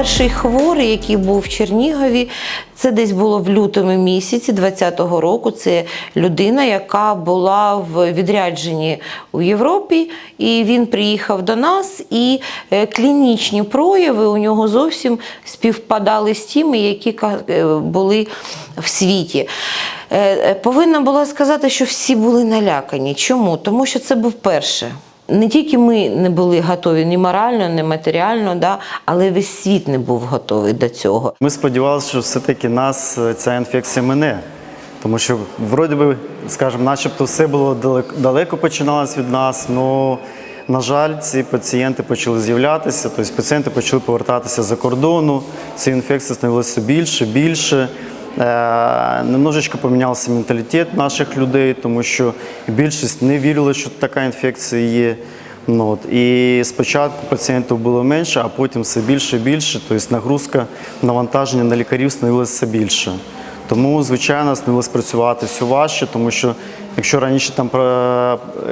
Перший хворий, який був в Чернігові, це десь було в лютому місяці 2020 року. Це людина, яка була в відрядженні у Європі, і він приїхав до нас, і е, клінічні прояви у нього зовсім співпадали з тими, які е, були в світі. Е, Повинна була сказати, що всі були налякані. Чому? Тому що це був перше. Не тільки ми не були готові ні морально, ні матеріально, да, але весь світ не був готовий до цього. Ми сподівалися, що все-таки нас е, ця інфекція мине. Тому що, вроді би, скажімо, начебто все було далеко, далеко починалось від нас, але, на жаль, ці пацієнти почали з'являтися, тобто пацієнти почали повертатися за кордону, ці інфекції становилося більше, більше. Е, Немножечко помінявся менталітет наших людей, тому що більшість не вірила, що така інфекція є. Ну, от, і спочатку пацієнтів було менше, а потім все більше і більше. Тобто нагрузка, навантаження на лікарів становилося все більше. Тому, звичайно, становилось працювати все важче, тому що якщо раніше там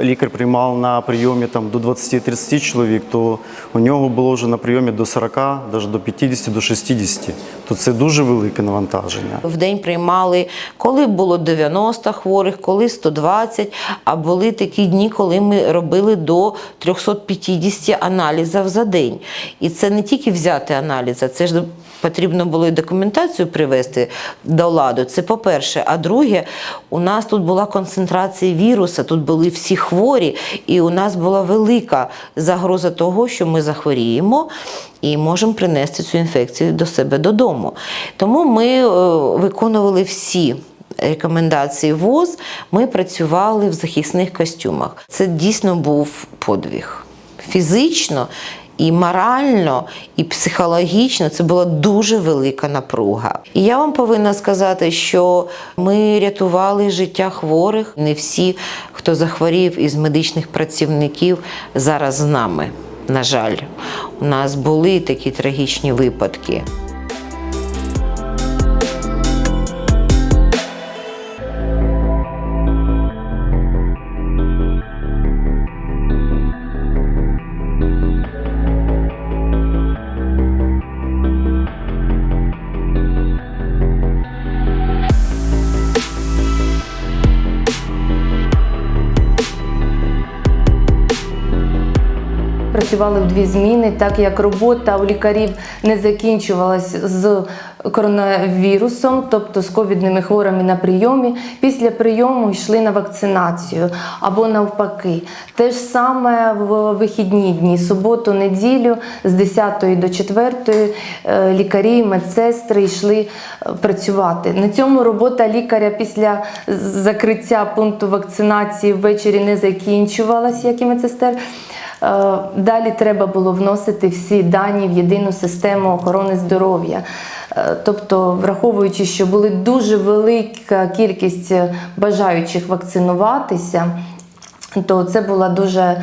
лікар приймав на прийомі там, до 20-30 чоловік, то у нього було вже на прийомі до 40, навіть до 50, до 60. То це дуже велике навантаження. В день приймали, коли було 90 хворих, коли 120, а були такі дні, коли ми робили до 350 аналізів за день. І це не тільки взяти аналізи, це ж потрібно було і документацію привести до ладу. Це по-перше. А друге, у нас тут була концентрація віруса, тут були всі хворі, і у нас була велика загроза того, що ми захворіємо і можемо принести цю інфекцію до себе додому. Тому ми е, виконували всі. Рекомендації ВОЗ ми працювали в захисних костюмах. Це дійсно був подвиг. Фізично і морально, і психологічно це була дуже велика напруга. І я вам повинна сказати, що ми рятували життя хворих. Не всі, хто захворів із медичних працівників, зараз з нами. На жаль, у нас були такі трагічні випадки. Працювали в дві зміни, так як робота у лікарів не закінчувалась з коронавірусом, тобто з ковідними хворими на прийомі. Після прийому йшли на вакцинацію або навпаки. Те ж саме в вихідні дні, суботу, неділю з 10 до 4 е, лікарі, медсестри йшли е, працювати. На цьому робота лікаря після закриття пункту вакцинації ввечері не закінчувалась, як і медсестер. Е, Далі треба було вносити всі дані в єдину систему охорони здоров'я. Е, Тобто, враховуючи, що була дуже велика кількість е, бажаючих вакцинуватися, то це була дуже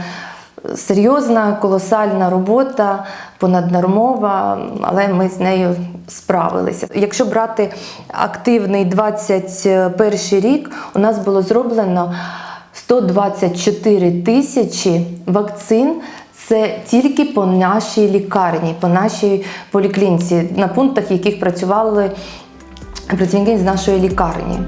серйозна, колосальна робота, понаднормова, але ми з нею справилися. Якщо брати активний 21 рік, у нас було зроблено 124 тисячі вакцин. Це тільки по нашій лікарні, по нашій поліклініці, на пунктах, яких працювали працівники з нашої лікарні.